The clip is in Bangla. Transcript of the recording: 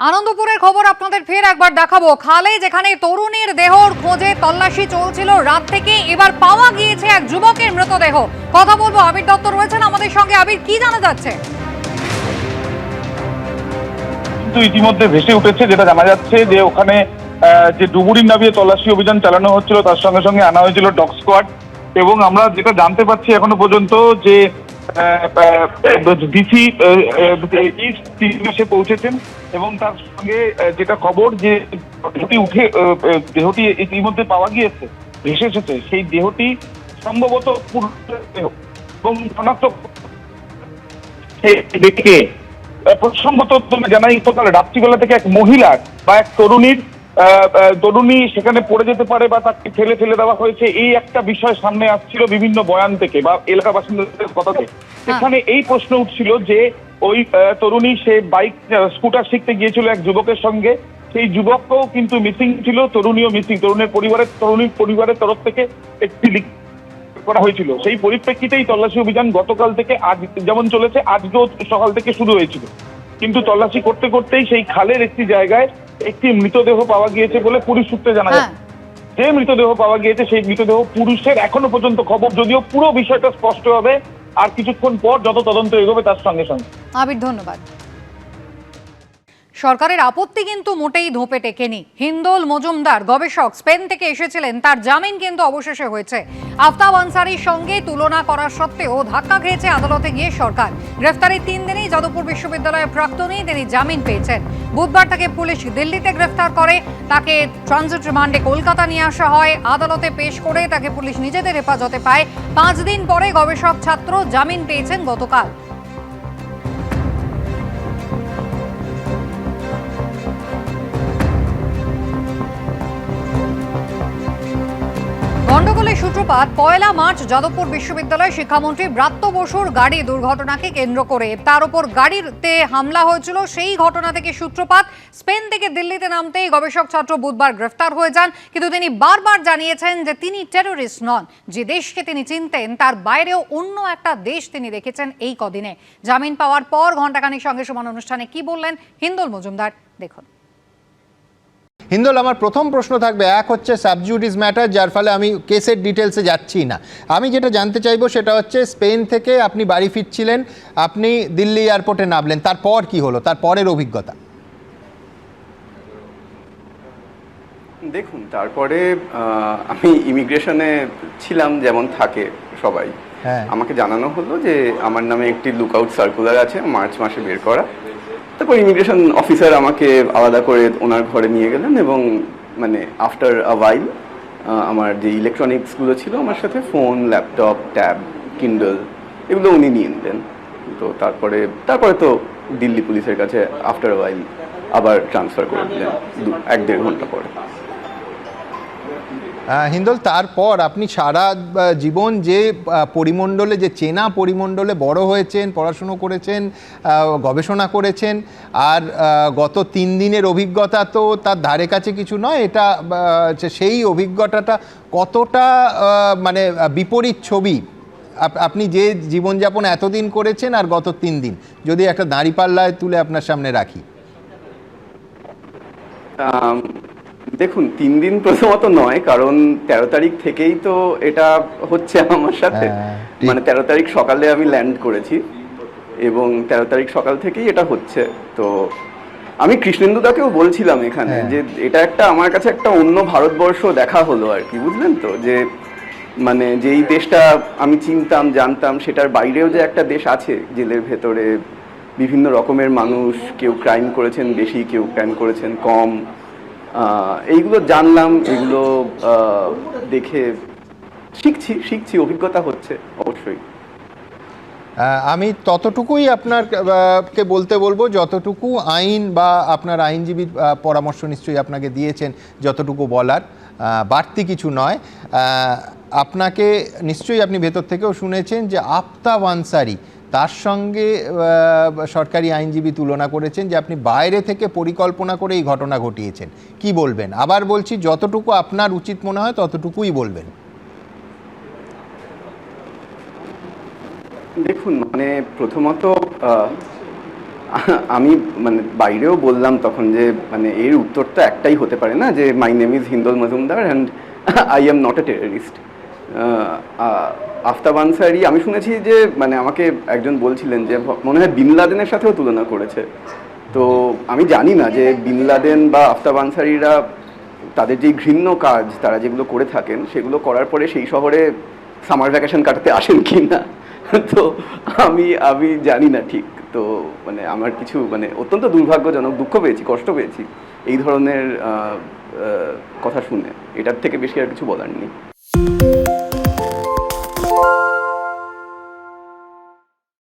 আনন্দপুরের খবর আপনাদের ফের একবার দেখাবো। খালে যেখানে তরুণীর দেহর খোঁজে তল্লাশি চলছিল, রাত থেকে এবার পাওয়া গিয়েছে এক যুবকের মৃতদেহ। কথা বলব, আবির দত্ত রয়েছেন আমাদের সঙ্গে। আবির, কি জানা যাচ্ছে? ইতিমধ্যে ভেসে উঠেছে, যেটা জানা যাচ্ছে যে ওখানে যে ডুবুরি নামিয়ে তল্লাশি অভিযান চালানো হচ্ছিল, তার সঙ্গে সঙ্গে আনা হয়েছিল ডগ স্কোয়াড। এবং আমরা যেটা জানতে পারছি এখনও পর্যন্ত যে ডিসি পৌঁছেছেন এবং তার সঙ্গে যেটা খবর যে দেহটি উঠে দেহটি ইতিমধ্যে পাওয়া গিয়েছে, ভেসে এসেছে, সেই দেহটি সম্ভবত এবং শনাক্ত প্রসঙ্গত তুমি জানাই সকালে রাত্রিবেলা থেকে এক মহিলার বা এক তরুণীর তরুণী সেখানে পড়ে যেতে পারে বা তাকে ফেলে ফেলে দেওয়া হয়েছে, এই একটা বিষয় সামনে আসছিল বিভিন্ন বয়ান থেকে বা এলাকা বাসিন্দাদের কথাতে। সেখানে এই প্রশ্ন উঠছিল যে, ওই তরুণী সে বাইক স্কুটার শিখতে গিয়েছিল এক যুবকের সঙ্গে। সেই যুবকও কিন্তু মিসিং ছিল, তরুণীও মিসিং। তরুণের পরিবারের, তরুণীর পরিবারের তরফ থেকে একটি লিখ করা হয়েছিল। সেই পরিপ্রেক্ষিতেই তল্লাশি অভিযান গতকাল থেকে আজ যেমন চলেছে আজকেও সকাল থেকে শুরু হয়েছিল। কিন্তু তল্লাশি করতে, করতেই সেই খালের একটি জায়গায় একটি মৃতদেহ পাওয়া গিয়েছে বলে পুলিশ সূত্রে জানা যায় যে মৃতদেহ পাওয়া গিয়েছে সেই মৃতদেহ পুরুষের এখনও পর্যন্ত খবর যদিও পুরো বিষয়টা স্পষ্ট হবে আর কিছুক্ষণ পর যত তদন্ত এগোবে তার সঙ্গে সঙ্গে। আবির ধন্যবাদ। সরকারের আপত্তি কিন্তু মোটেই ধোপে টেকেনি। হিন্দোল মজুমদার, গবেষক স্পেন থেকে এসেছিলেন, তার জামিন কিন্তু অবশেষে হয়েছে। আফতাব আনসারির সঙ্গে তুলনা করা সত্ত্বেও ধাক্কা খেয়েছে আদালতে গিয়ে সরকার। গ্রেফতারের তিন দিনেই যাদবপুর বিশ্ববিদ্যালয়ের প্রাক্তনেই তিনি জামিন পেয়েছেন। বুধবার তাকে পুলিশ দিল্লিতে গ্রেফতার করে, তাকে ট্রানজিট রিমান্ডে কলকাতা নিয়ে আসা হয়। আদালতে পেশ করে তাকে পুলিশ নিজেদের হেফাজতে পায়। পাঁচ দিন পরে গবেষক ছাত্র জামিন পেয়েছেন গতকাল। সূত্রপাত, পয়লা মার্চ যাদবপুর বিশ্ববিদ্যালয় শিক্ষামন্ত্রী ব্রাত্য বসুর গাড়ি দুর্ঘটনাকে কেন্দ্র করে। তার উপর গাড়িতে হামলা হয়েছিল, সেই ঘটনা থেকে সূত্রপাত। স্পেন থেকে দিল্লিতে নামতেই গবেষক ছাত্র বুধবার গ্রেফতার হয়ে যান, কিন্তু তিনি বারবার জানিয়েছেন যে তিনি টেরোরিস্ট নন। যে দেশকে তিনি চিনতেন, তার বাইরেও অন্য একটা দেশ তিনি দেখেছেন এই কদিনে। জামিন পাওয়ার পর ঘণ্টাখানিক সঙ্গে সমান অনুষ্ঠানে কি বললেন হিন্দোল মজুমদার, দেখুন। হিন্দোল আমার প্রথম প্রশ্ন থাকবে এক হচ্ছে সাবজুডিস ম্যাটার যার ফলে আমি কেসের ডিটেলসে যাচ্ছি না। আমি যেটা জানতে চাইব সেটা হচ্ছে স্পেন থেকে আপনি বাড়ি ফিরছিলেন আপনি দিল্লি এয়ারপোর্টে নামলেন তারপর কি হলো? তারপরের অভিজ্ঞতা। দেখুন তারপরে আমি ইমিগ্রেশনে ছিলাম যেমন থাকে সবাই। হ্যাঁ। আমাকে জানানো হলো যে আমার নামে একটি লুকআউট সার্কুলার আছে মার্চ মাসে বের করা। তারপর ইমিগ্রেশন অফিসার আমাকে আলাদা করে ওনার ঘরে নিয়ে গেলেন এবং মানে আফটার আ ওয়াইল আমার যে ইলেকট্রনিক্সগুলো ছিল আমার সাথে ফোন ল্যাপটপ ট্যাব কিন্ডল এগুলো উনি নিয়ে নিলেন তো তারপরে তারপরে তো দিল্লি পুলিশের কাছে আফটার ওয়াইল আবার ট্রান্সফার করে দিলেন এক দেড় ঘণ্টা পরে। হিন্দোল, তারপর আপনি সারা জীবন যে পরিমণ্ডলে, যে চেনা পরিমণ্ডলে বড় হয়েছেন, পড়াশুনো করেছেন গবেষণা করেছেন, আর গত তিন দিনের অভিজ্ঞতা তো তার ধারে কাছে কিছু নয়, এটা সেই অভিজ্ঞতাটা কতটা মানে বিপরীত ছবি আপ- আপনি যে জীবনযাপন এতদিন করেছেন আর গত তিন দিন, যদি একটা দাঁড়িপাল্লায় তুলে আপনার সামনে রাখি। দেখুন তিন দিন প্রথমত নয় কারণ তেরো তারিখ থেকেই তো এটা হচ্ছে আমার সাথে। হ্যাঁ, মানে তেরো তারিখ সকালে আমি ল্যান্ড করেছি এবং তেরো তারিখ সকাল থেকেই এটা হচ্ছে। তো আমি কৃষ্ণেন্দুদাকেও বলছিলাম এখানে হ্যাঁ। যে এটা একটা আমার কাছে একটা অন্য ভারতবর্ষ দেখা হলো আর কি বুঝলেন তো? যে মানে যেই দেশটা আমি চিনতাম জানতাম সেটার বাইরেও যে একটা দেশ আছে জেলের ভেতরে বিভিন্ন রকমের মানুষ কেউ ক্রাইম করেছেন বেশি কেউ ক্রাইম করেছেন কম। এইগুলো জানলাম, এগুলো দেখে শিখছি শিখছি, অভিজ্ঞতা হচ্ছে, অবশ্যই। আমি ততটুকুই আপনার কে বলতে বলব, যতটুকু আইন বা আপনার আইনজীবী পরামর্শ নিশ্চয়ই আপনাকে দিয়েছেন, যতটুকু বলার বাড়তি কিছু নয়। আপনাকে নিশ্চয়ই আপনি ভেতর থেকেও শুনেছেন যে আফতাব আনসারি তার সঙ্গে সরকারি আইনজীবী তুলনা করেছেন যে আপনি বাইরে থেকে পরিকল্পনা করে এই ঘটনা ঘটিয়েছেন। কি বলবেন? আবার বলছি, যতটুকু আপনার উচিত মনে হয় ততটুকুই বলবেন। দেখুন মানে প্রথমত আমি মানে বাইরেও বললাম তখন যে মানে এর উত্তর তো একটাই হতে পারে না যে my name is Hindol Majumdar and I am not a terrorist Aftab Ansari, আমি শুনেছি যে মানে আমাকে একজন বলছিলেন যে মনে হয় বিন লাদেনের সাথেও তুলনা করেছে। তো আমি জানি না যে বিন লাদেন বা আফতাব আনসারিরা তাদের যে ঘৃণ্য কাজ, তারা যেগুলো করে থাকেন, সেগুলো করার পরে সেই শহরে সামার ভ্যাকেশন কাটাতে আসেন কি না তো আমি আমি জানি না ঠিক। তো মানে আমার কিছু মানে অত্যন্ত দুর্ভাগ্যজনক দুঃখ পেয়েছি, কষ্ট পেয়েছি এই ধরনের কথা শুনে। এটার থেকে বেশি আর কিছু বলার নেই।